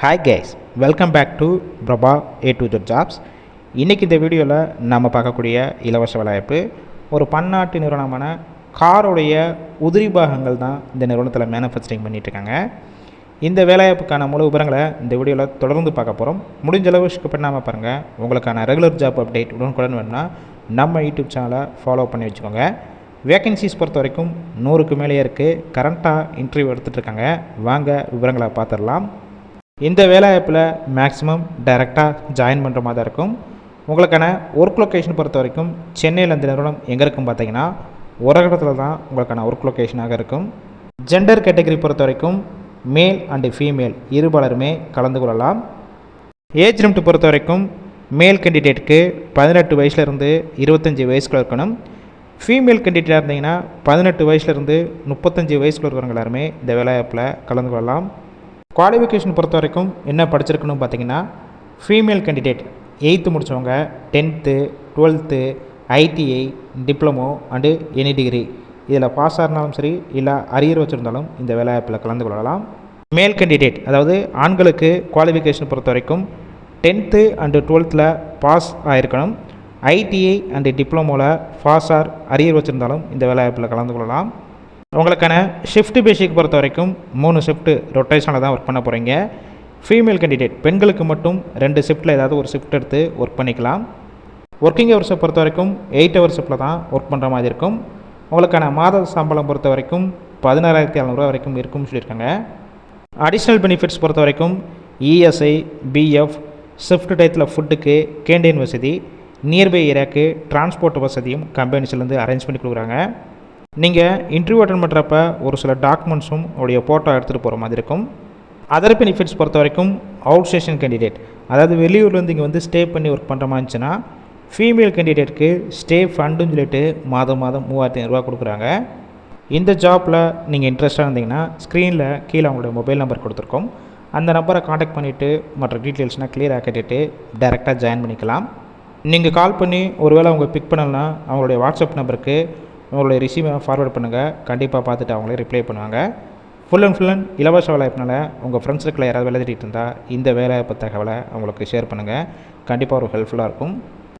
Hi guys welcome back to Prabha A to Z jobs இன்றைக்கி இந்த வீடியோவில் நம்ம பார்க்கக்கூடிய இலவச வேலைவாய்ப்பு ஒரு பன்னாட்டு நிறுவனமான காருடைய உதிரி பாகங்கள் தான் இந்த நிறுவனத்தில் மேனுஃபேக்சரிங் பண்ணிகிட்ருக்காங்க இந்த வேலைவாய்ப்புக்கான முழு விவரங்களை இந்த வீடியோவில் தொடர்ந்து பார்க்க போகிறோம் முடிஞ்ச அளவு ஸ்கிப் பண்ணாமல் பாருங்கள் உங்களுக்கான ரெகுலர் ஜாப் அப்டேட் உடனுக்குடன் வேணும்னா நம்ம யூடியூப் சேனலை ஃபாலோ பண்ணி வச்சுக்கோங்க. வேக்கன்சிஸ் பொறுத்த வரைக்கும் நூறுக்கு மேலேயே இருக்குது கரண்ட்டாக இன்டர்வியூ எடுத்துகிட்ருக்காங்க வாங்க விவரங்களை பார்த்துடலாம். இந்த வேலைவாய்ப்பில் மேக்ஸிமம் டைரெக்டாக ஜாயின் பண்ணுற மாதிரி தான் இருக்கும். உங்களுக்கான ஒர்க் லொக்கேஷன் பொறுத்த வரைக்கும் சென்னையில் இந்த நிறுவனம் எங்கே இருக்கும் பார்த்தீங்கன்னா உரகடத்தில் தான் உங்களுக்கான ஒர்க் லொக்கேஷனாக இருக்கும். ஜெண்டர் கேட்டகரி பொறுத்த வரைக்கும் மேல் அண்டு ஃபீமேல் இருபாலருமே கலந்து கொள்ளலாம். ஏஜ் லிமிட் பொறுத்த வரைக்கும் மேல் கேண்டிடேட்டுக்கு பதினெட்டு வயசுலேருந்து இருபத்தஞ்சி வயசுக்குள்ள இருக்கணும். ஃபீமேல் கேண்டிடேட்டாக இருந்தீங்கன்னா பதினெட்டு வயசுலேருந்து முப்பத்தஞ்சு வயசுக்குள்ள இருக்கிறவங்க எல்லாருமே இந்த வேலைவாய்ப்பில் கலந்து கொள்ளலாம். குவாலிஃபிகேஷன் பொறுத்த வரைக்கும் என்ன படிச்சிருக்கணும் பார்த்தீங்கன்னா ஃபீமேல் கேண்டிடேட் எயித்து முடித்தவங்க tenth twelfth ITI diploma and any degree இதில் பாஸ் ஆகினாலும் சரி இல்லை அரியர் வச்சுருந்தாலும் இந்த வேலைவாய்ப்பில் கலந்து கொள்ளலாம். மேல் கேண்டிடேட் அதாவது ஆண்களுக்கு குவாலிஃபிகேஷன் பொறுத்த வரைக்கும் டென்த்து அண்டு டுவெல்த்தில் பாஸ் ஆகிருக்கணும் ஐடிஐ அண்டு டிப்ளமோவில் பாஸ் ஆர் அரியர் வச்சுருந்தாலும் இந்த வேலைவாய்ப்பில் கலந்து கொள்ளலாம். உங்களுக்கான ஷிஃப்ட் பேசிக் பொறுத்த வரைக்கும் மூணு ஷிஃப்ட்டு ரொட்டேஷனில் தான் ஒர்க் பண்ண போகிறீங்க ஃபீமேல் கேண்டிடேட் பெண்களுக்கு மட்டும் ரெண்டு ஷிஃப்ட்டில் ஏதாவது ஒரு ஷிஃப்ட் எடுத்து ஒர்க் பண்ணிக்கலாம். ஒர்க்கிங் ஹவர்ஸை பொறுத்த வரைக்கும் எயிட் ஹவர் ஷிஃப்ட்டில் தான் ஒர்க் பண்ணுற மாதிரி இருக்கும். உங்களுக்கான மாத சம்பளம் பொறுத்த வரைக்கும் பதினாறாயிரத்தி எழுநூறுவா வரைக்கும் இருக்கும்னு சொல்லியிருக்காங்க. அடிஷ்னல் பெனிஃபிட்ஸ் பொறுத்த வரைக்கும் இஎஸ்ஐ பிஎஃப் ஷிஃப்ட் டயத்தில் ஃபுட்டுக்கு கேண்டீன் வசதி நியர்பை ஏரியாவுக்கு டிரான்ஸ்போர்ட் வசதியும் கம்பெனிஸ்லேருந்து அரேஞ்ச் பண்ணி கொடுக்குறாங்க. நீங்கள் இன்டர்வியூ அட்டன் பண்ணுறப்ப ஒரு சில டாக்குமெண்ட்ஸும் உடைய ஃபோட்டோ எடுத்துகிட்டு போகிற மாதிரி இருக்கும். அதர் பெனிஃபிட்ஸ் பொறுத்த வரைக்கும் அவுட் ஸ்டேஷன் கேண்டிடேட் அதாவது வெளியூர்லேருந்து இங்கே வந்து ஸ்டே பண்ணி ஒர்க் பண்ணுற மாதிரி இருந்துச்சுன்னா ஃபீமேல் கேண்டிடேட்க்கு ஸ்டே ஃபண்டுன்னு சொல்லிட்டு மாதம் மாதம் மூவாயிரத்தி ஐநூறுரூவா கொடுக்குறாங்க. இந்த ஜாப்பில் நீங்கள் இன்ட்ரெஸ்ட்டாக இருந்தீங்கன்னா ஸ்க்ரீனில் கீழே அவங்களுடைய மொபைல் நம்பர் கொடுத்துருக்கோம். அந்த நம்பரை காண்டாக்ட் பண்ணிவிட்டு மற்ற டீட்டெயில்ஸ்னால் கிளியராக கேட்டுட்டு டேரெக்டாக ஜாயின் பண்ணிக்கலாம். நீங்கள் கால் பண்ணி ஒருவேளை அவங்க பிக் பண்ணலன்னா அவங்களுடைய வாட்ஸ்அப் நம்பருக்கு உங்களுடைய ரிசீவை ஃபார்வர்ட் பண்ணுங்கள் கண்டிப்பாக பார்த்துட்டு அவங்களே ரிப்ளை பண்ணுவாங்க. ஃபுல் அண்ட் ஃபுல் அண்ட் இலவச வேலைப்பினால் உங்கள் ஃப்ரெண்ட்ஸ் சர்க்கிளில் யாராவது வேலை தேடிட்டு இருந்தால் இந்த வேலை தகவலை அவங்களுக்கு ஷேர் பண்ணுங்கள் கண்டிப்பாக ஒரு ஹெல்ப்ஃபுல்லாக இருக்கும்.